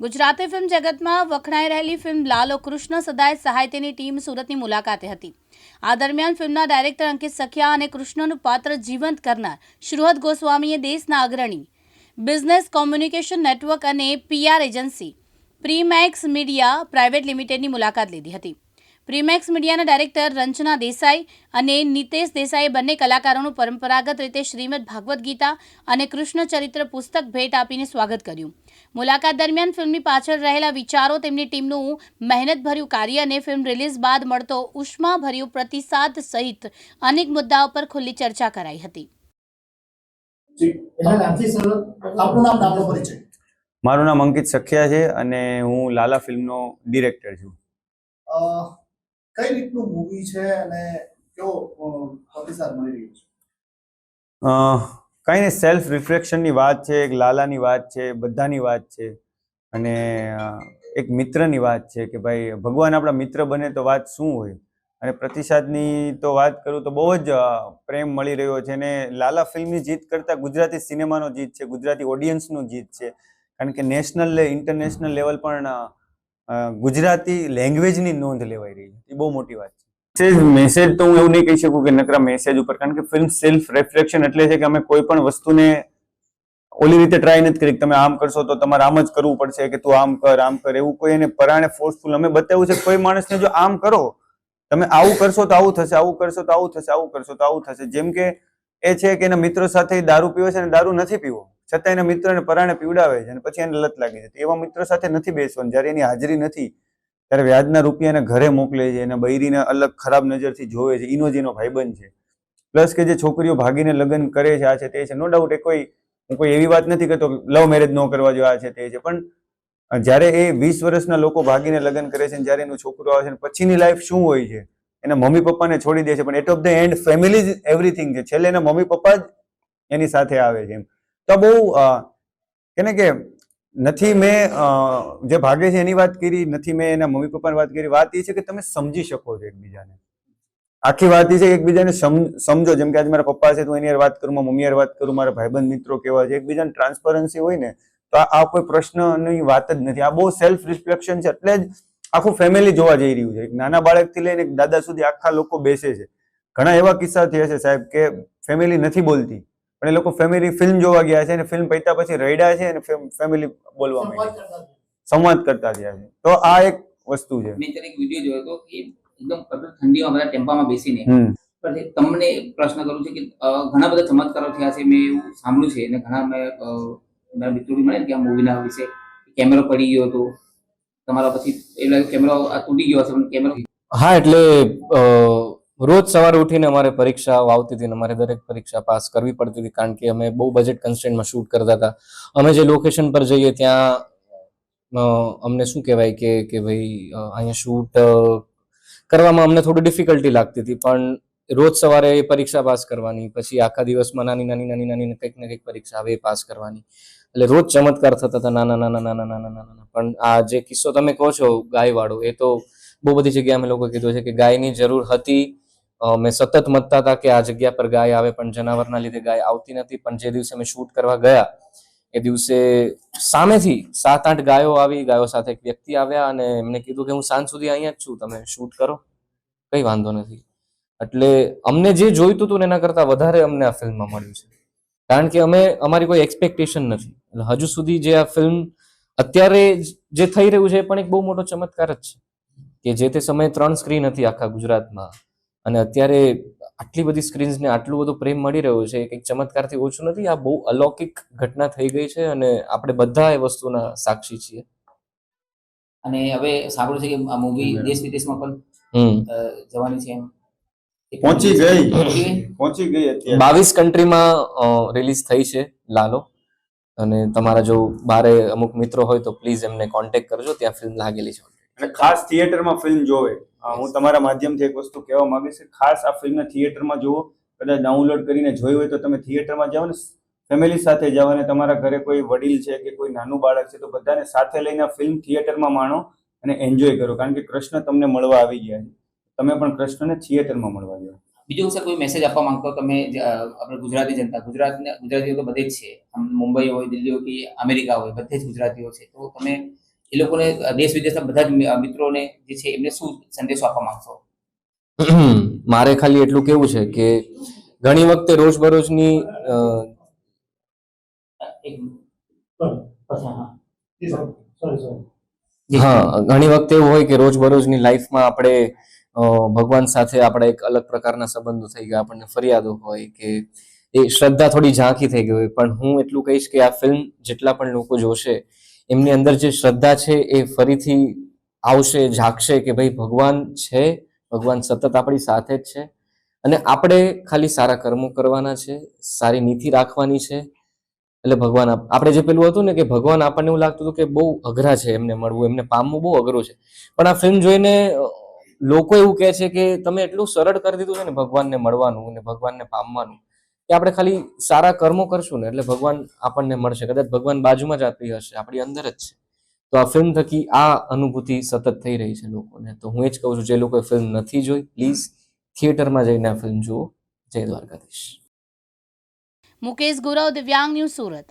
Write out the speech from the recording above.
Gujarati film જગતમાં વખણાઈ રહેલી film Lalo Krishna સદાય સાહિત્યની ટીમ સુરતની મુલાકાતે હતી. આ દરમિયાન ફિલ્મના ડાયરેક્ટર અંકિત સખિયા અને કૃષ્ણનું પાત્ર જીવંત કરનાર શ્રુહદ ગોસ્વામીએ દેશના અગ્રણી, બિઝનેસ કોમ્યુનિકેશન નેટવર્ક અને PR agency Premax media private લિમિટેડની મુલાકાત લીધી હતી. પ્રીમેક્સ મીડિયાના ડાયરેક્ટર રંજના દેસાઈ અને નિતેશ દેસાઈએ બંને કલાકારોનું પરંપરાગત રીતે શ્રીમદ ભાગવદ્ ગીતા અને કૃષ્ણ ચરિત્ર પુસ્તક ભેટ આપીને સ્વાગત કર્યું. મુલાકાત દરમિયાન ફિલ્મની પાછળ રહેલા વિચારો તેમની ટીમનું મહેનતભર્યું કાર્ય અને ફિલ્મ રિલીઝ બાદ મળતો ઉષ્માભર્યું પ્રતિસાદ સહિત અનેક મુદ્દાઓ પર ખુલ્લી ચર્ચા કરાઈ હતી. જી એના નામથી સર આપનું નામ નામનો પરિચય. મારું નામ અંકિત સખિયા છે અને હું લાલા ફિલ્મનો ડિરેક્ટર છું. અ, કઈ રીતનું મૂવી છે અને કેવો પ્રતિસાદ મળી રહ્યો છે? કાંઈ નહીં સેલ્ફ રિફ્લેક્શનની વાત છે, એક લાલાની વાત છે, બધાની વાત છે, અને એક મિત્રની વાત છે કે ભાઈ, ભગવાન આપણા મિત્ર બને તો વાત શું હોય? અને પ્રતિસાદની તો વાત કરું તો બહુ જ પ્રેમ મળી રહ્યો છે અને લાલા ફિલ્મની જીત કરતાં ગુજરાતી સિનેમાનો જીત છે, ગુજરાતી ઓડિયન્સનું જીત છે. કારણ કે નેશનલ ઇન્ટરનેશનલ લેવલ પણ ગુજરાતી લેંગ્વેજની નોંધ લેવાઈ રહી છે. એ બહુ મોટી વાત છે. મેસેજ તો હું એવું નહીં કહી શકું કે નકરા મેસેજ ઉપર. કારણ કે ફિલ્મ સેલ્ફ રિફ્લેક્શન એટલે છે કે અમે કોઈ પણ વસ્તુને ઓલી રીતે ટ્રાય નથી કરી તમે આમ કરશો તો તમારે આમ જ કરવું પડશે કે તું આમ કર આમ કર. એવું કોઈ એને પરાણે ફોર્સફુલ અમે બતાવ્યું છે કોઈ માણસને જો આમ કરો, તમે આવું કરશો તો આવું થશે, આવું કરશો તો આવું થશે, આવું કરશો તો આવું થશે. જેમ કે એ છે કે એના મિત્રો સાથે દારૂ પીવે છે અને દારૂ નથી પીવો. છતાં એના મિત્રને પરાણે પીવડાવે છે અને પછી એને લત લાગી જતી. એવા મિત્રો સાથે નથી બેસવાનું. જ્યારે એની હાજરી નથી, ત્યારે વ્યાજના રૂપિયાને ઘરે મોકલે છે, એને બૈરીને અલગ ખરાબ નજરથી જોવે છે. એનો જ એનો ભાઈબંધ છે. પ્લસ કે જે છોકરીઓ ભાગીને લગ્ન કરે છે, આ છે તે છે. નો ડાઉટ, એ કોઈ, હું કોઈ એવી વાત નથી કરતો લવ મેરેજ ન કરવા જોઈએ આ છે તે છે. પણ જ્યારે એ વીસ વર્ષના લોકો ભાગીને લગ્ન કરે છે જ્યારે એનું છોકરો આવે છે પછીની લાઈફ શું હોય છે, એના મમ્મી પપ્પાને છોડી દે છે. પણ at of the end family everything છે. છેલ્લે એના મમ્મી પપ્પા જ એની સાથે આવે છે એમ. તો બહુ એને કે નથી મેં જે ભાગે છે એની વાત કરી, નથી મેં એના મમ્મી પપ્પાની વાત કરી. વાત એ છે કે તમે સમજી શકો છો એકબીજાને. આખી વાત એ છે કે એકબીજાને સમ- સમજો. જેમ કે આજે મારા પપ્પા છે, તો એની હારે વાત કરું મમ્મી હારે વાત કરું, મારા ભાઈબંધ મિત્રો કેવા છે, એકબીજાને ટ્રાન્સપરન્સી હોય ને, તો આ કોઈ પ્રશ્નની વાત જ નથી. આ બહુ સેલ્ફ રિફ્લેક્શન છે, એટલે જ આખું ફેમિલી જોવા જઈ રહ્યું છે. એક નાના બાળકથી લઈને દાદા સુધી આખા લોકો બેસે છે. ઘણા એવા કિસ્સા થયા છે સાહેબ, કે ફેમિલી નથી બોલતી. પણ એ લોકો ફેમિલી ફિલ્મ જોવા ગયા છે અને ફિલ્મ પૈતા પછી રડ્યા છે અને ફેમિલી બોલવા માંડી સંવાદ કરતા. થયા છે. તો આ એક વસ્તુ છે. મેં ત્યારે એક વીડિયો જોયો હતો કે એકદમ કડક ઠંડીમાં બધા ટેમ્પામાં બેસીને પણ તમને પ્રશ્ન કરું છું કે ઘણા બધા ચમત્કારો થયા છે મેં એવું સાંભળ્યું છે અને ઘણા મેં મારા મિત્રો બી મળે ને કે આ મૂવીના વિશે કેમેરો પડી ગયો હતો. તમારા પછી એ કેમેરો આ તૂટી ગયો હશે પણ કેમેરો હા એટલે અ, રોજ સવારે ઉઠીને અમારે પરીક્ષાઓ આવતી હતી અમારે દરેક પરીક્ષા પાસ કરવી પડતી હતી કારણ કે અમે બહુ બજેટ કન્સ્ટન્ટમાં શૂટ કરતા હતા. અમે જે લોકેશન પર જઈએ ત્યાં અમને શું કહેવાય કે કે ભાઈ અહીંયા શૂટ કરવામાં અમને થોડી ડિફિકલ્ટી લાગતી હતી, પણ રોજ સવારે એ પરીક્ષા પાસ કરવાની, પછી આખા દિવસમાં નાની નાની નાની નાની, કંઈક ને કંઈક પરીક્ષા આવે એ પાસ કરવાની. એટલે રોજ ચમત્કાર થતા હતા નાના નાના નાના નાના નાના. પણ આ જે કિસ્સો તમે કહો છો ગાયવાળો, એ તો બહુ બધી જગ્યાએ અમે લોકો કીધું છે કે ગાયની જરૂર હતી મેં સતત મતતા હતા કે આ જગ્યા પર ગાય આવે, પણ જનાવરના લીધે ગાય આવતી નથી. પણ જે દિવસે અમે શૂટ કરવા ગયા, એ દિવસે સામેથી સાત આઠ ગાયો આવી, ગાયો સાથે એક વ્યક્તિ આવ્યા અને એમને કીધું કે હું સાંજ સુધી અહીંયા જ છું, તમે શૂટ કરો. કઈ વાંધો નથી. એટલે અમને જે જોઈતું હતું એના કરતા વધારે અમને આ ફિલ્મમાં મળ્યું છે. કારણ કે અમે, અમારી કોઈ એક્સપેક્ટેશન નથી. હજુ સુધી જે આ ફિલ્મ, અત્યારે જે થઈ રહ્યું છે એ પણ એક બહુ મોટો ચમત્કાર જ છે. કે જે તે સમયે ત્રણ સ્ક્રીન હતી આખા ગુજરાતમાં. અને અત્યારે આટલી બધી સ્ક્રીન્સને આટલું બધું પ્રેમ મળી રહ્યો છે કંઈક ચમત્કારથી ઓછું નથી આ બહુ અલૌકિક ઘટના થઈ ગઈ છે અને આપણે બધા એ વસ્તુના સાક્ષી છીએ. અને હવે સાંભળ્યું છે કે આ મૂવી દેશ વિદેશમાં પણ જવાની છે એમ. પહોંચી ગઈ. પહોંચી ગઈ? અત્યારે. બાવીસ કન્ટ્રીમાં રિલીઝ થઈ છે લાલો. અને તમારા જો બારે અમુક મિત્રો હોય તો પ્લીઝ એમને કોન્ટેક્ટ કરજો ત્યાં ફિલ્મ લાગેલી છે. અને ખાસ થિયેટરમાં ફિલ્મ જોવે. હું તમારા માધ્યમથી એક વસ્તુ કહેવા માંગીશ કે ખાસ આ ફિલ્મને થિયેટરમાં જુઓ. કદાચ ડાઉનલોડ કરીને જોઈ હોય તો તમે થિયેટરમાં જાઓ ને ફેમિલી સાથે જાઓ અને તમારા ઘરે કોઈ વડીલ છે કે કોઈ નાનું બાળક છે તો બધાને સાથે લઈને ફિલ્મ થિયેટરમાં માણો અને એન્જોય કરો. કારણ કે કૃષ્ણ તમને મળવા આવી ગયા છે. તમે પણ કૃષ્ણને થિયેટરમાં મળવા જાઓ. બીજું સર કોઈ મેસેજ આપવા માંગતો તમે આપણે ગુજરાતી જનતા ગુજરાતને ગુજરાતીઓ તો બધે જ છે. મુંબઈ હોય દિલ્હી હોય કે અમેરિકા હોય બધે જ ગુજરાતીઓ છે. તો તમે એ લોકોને દેશ વિદેશના બધા જ મિત્રોને જે છે એમને શું સંદેશો આપવા માંગશો? મારે ખાલી એટલું કેવું છે કે ઘણી વખતે રોજબરોજની. હા ઘણી વખતે એવું હોય કે રોજબરોજની લાઈફમાં આપણે ભગવાન સાથે આપણા એક અલગ પ્રકારના સંબંધો થઈ ગયા આપણને ફરિયાદો હોય કે એ શ્રદ્ધા થોડી ઝાંખી થઈ ગઈ હોય. પણ હું એટલું કહીશ કે આ ફિલ્મ જેટલા પણ લોકો જોશે એમની અંદર જે શ્રદ્ધા છે એ ફરીથી આવશે, જાગશે કે ભાઈ ભગવાન છે, ભગવાન સતત આપણી સાથે જ છે. અને આપણે ખાલી સારા કર્મો કરવાના છે, સારી નીતિ રાખવાની છે. એટલે ભગવાન આપણે જે પેલું હતું ને કે ભગવાન આપણને એવું લાગતું હતું કે બહુ અઘરા છે એમને મળવું, એમને પામવું બહુ અઘરું છે. પણ આ ફિલ્મ જોઈને લોકો એવું કહે છે કે તમે એટલું સરળ કરી દીધું છે ને ભગવાનને મળવાનું અને ભગવાનને પામવાનું. કે આપણે ખાલી સારા કર્મો કરશું ને એટલે ભગવાન આપણને મળશે. કદાચ ભગવાન બાજુમાં જ આપી હશે, આપણી અંદર જ છે. તો આ ફિલ્મ થકી આ અનુભૂતિ સતત થઈ રહી છે લોકોને. તો હું એ જ કહું છું, જે લોકોએ ફિલ્મ નથી જોઈ પ્લીઝ થિયેટરમાં જઈને આ ફિલ્મ જુઓ. જય દ્વારકાધીશ. મુકેશ ગુરવ, દિવ્યાંગ ન્યૂઝ સુરત.